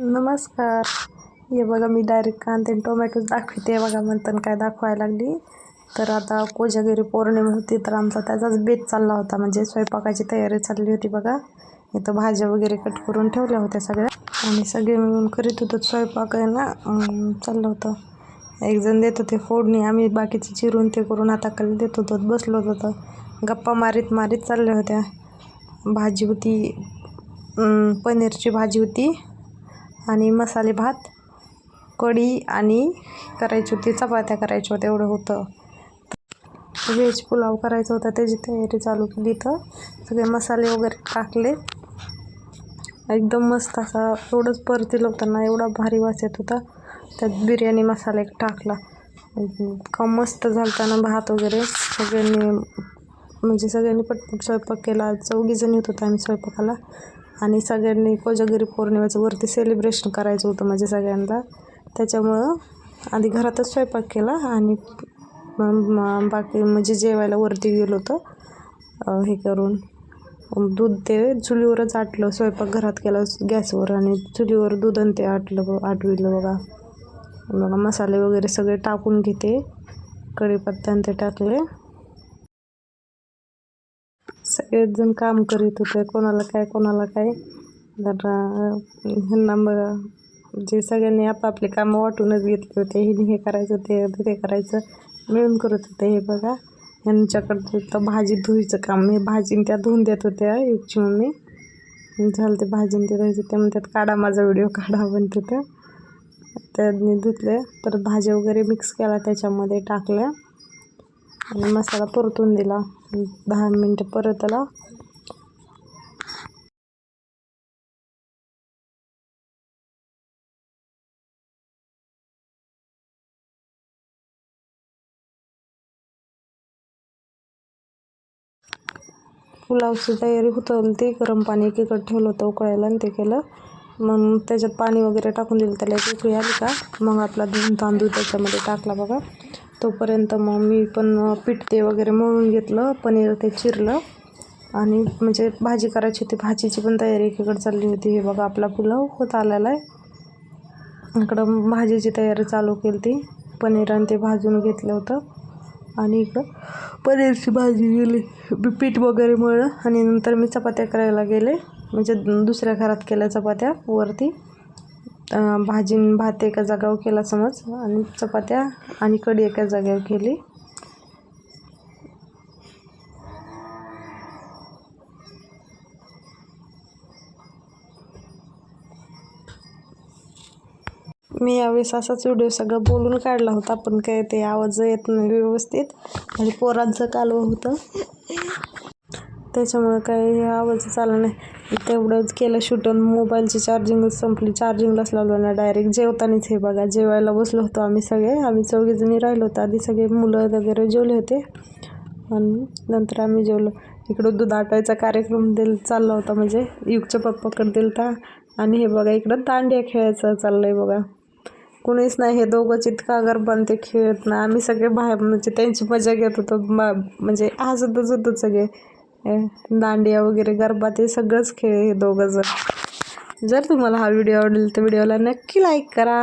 नमस्कार. हे बघा मी डायरेक्ट कांदे आणि टोमॅटोच दाखवते. बघा म्हणतात काय दाखवायला लागली. तर आता कोजागिरी पौर्णिमा होती तर आमचा त्याचाच बेत चालला होता. म्हणजे स्वयंपाकाची तयारी चालली होती बघा. इथं भाज्या वगैरे कट करून ठेवल्या होत्या सगळ्या. आणि सगळे मिळून करीत होतो. स्वयंपाक आहे ना चाललं होतं. एक जण देत होते फोडणी आम्ही बाकीचे चिरून ते करून आता हाताखाली देत होतो. बसलो होतो गप्पा मारीत मारीत चालल्या होत्या. भाजी होती पनीरची भाजी होती. आणि मसाले भात कढी आणि करायची होती चपात्या करायच्या होत्या एवढं होतं. व्हेज पुलाव करायचा होता त्याची तयारी चालू केली तर सगळे मसाले वगैरे टाकले. एकदम मस्त असा एवढंच परतील होताना एवढा भारी वास येत होता. त्यात बिर्याणी मसाला एक टाकला. का मस्त झालताना भात वगैरे. सगळ्यांनी म्हणजे सगळ्यांनी पटपट स्वयंपाक केला. चौघीजणी होत होतो आम्ही स्वयंपाकाला. आणि सगळ्यांनी कोजागिरी पौर्णिमेचं वरती सेलिब्रेशन करायचं होतं म्हणजे सगळ्यांना त्याच्यामुळं आधी घरातच स्वयंपाक केला आणि बाकी म्हणजे जेवायला वरती गेलो होतो. हे करून. दूध ते चुलीवरच आटलं स्वयंपाक घरात केला गॅसवर आणि चुलीवर दूध आणि ते आटलं ब- आटविलं बघा. बघा मसाले वगैरे सगळे टाकून घेते. कढीपत्ता आणि ते टाकले. सगळेच जण काम करीत होते कोणाला काय कोणाला काय. तर ह्यांना मग जे सगळ्यांनी आपापले कामं वाटूनच घेतले होते हिने हे करायचं ते ते करायचं मिळून करत होते हे बघा. ह्यांच्याकडं तर भाजी धुईचं काम मी भाजीन त्या धुवून देत होत्या युगची मम्मी. झालं ते भाजीन ते धुवायचं ते म्हणतात काढा माझा व्हिडिओ काढा म्हणत होत्या त्यांनी धुतले परत भाज्या वगैरे मिक्स केला त्याच्यामध्ये टाकल्या. आणि मसाला परतून दिला. दहा मिनटं परत त्याला. पुलावची तयारी होतं ते गरम पाणी एकीकडे ठेवलं होतं उकळायला आणि ते केलं. मग त्याच्यात पाणी वगैरे टाकून दिलं. त्याला एक उकळी आली का? मग आपला दोन तांदूळ त्याच्यामध्ये टाकला बघा. तोपर्यंत मग मी पण पीठ ते वगैरे मळून घेतलं पनीर ते चिरलं. आणि म्हणजे भाजी करायची होती भाजीची पण तयारी एकीकडे चालली होती. हे बघा आपला पुलाव होत आलेला आहे. इकडं भाजीची तयारी चालू केली ती पनीर आणि ते भाजून घेतलं होतं. आणि इकडं पनीरची भाजी गेली. पीठ वगैरे मळलं. आणि नंतर मी चपात्या करायला गेले. म्हणजे दुसऱ्या घरात केल्या चपात्या वरती. भाजी भात एका जागावर केला समज आणि चपात्या आणि कढी एका जागेवर केली. मी यावेळेस असाच व्हिडिओ सगळं बोलून काढला होता पण काय ते आवाज येत नाही व्यवस्थित. आणि पोरांचं कालवं होतं. त्याच्यामुळं काय हे आवाजच आला नाही. तेवढंच केलं शूट मोबाईलची चार्जिंगच संपली. चार्जिंगलाच लावलं ना डायरेक्ट जेवतानीच हे बघा. जेवायला बसलो होतो आम्ही सगळे. आम्ही चौघीजणी राहिलो होतो. आधी सगळे मुलं वगैरे जेवले होते. आणि नंतर आम्ही जेवलो. इकडं दूध आटायचा कार्यक्रम दिल चालला होता म्हणजे युगच्या पप्पाकडे दिलता. आणि हे बघा इकडं दांडिया खेळायचं चाललं आहे बघा. कुणीच नाही. हे दोघंच इतका गरबान ते खेळत ना. आम्ही सगळे बाहेर म्हणजे त्यांची मजा घेत होतो. म्हणजे हसतच होतो सगळे. दांडिया वगैरे गरबा ते सगळंच खेळ हे दोघंजण जर तुम्हाला हा व्हिडिओ आवडेल तर व्हिडिओला नक्की लाईक करा.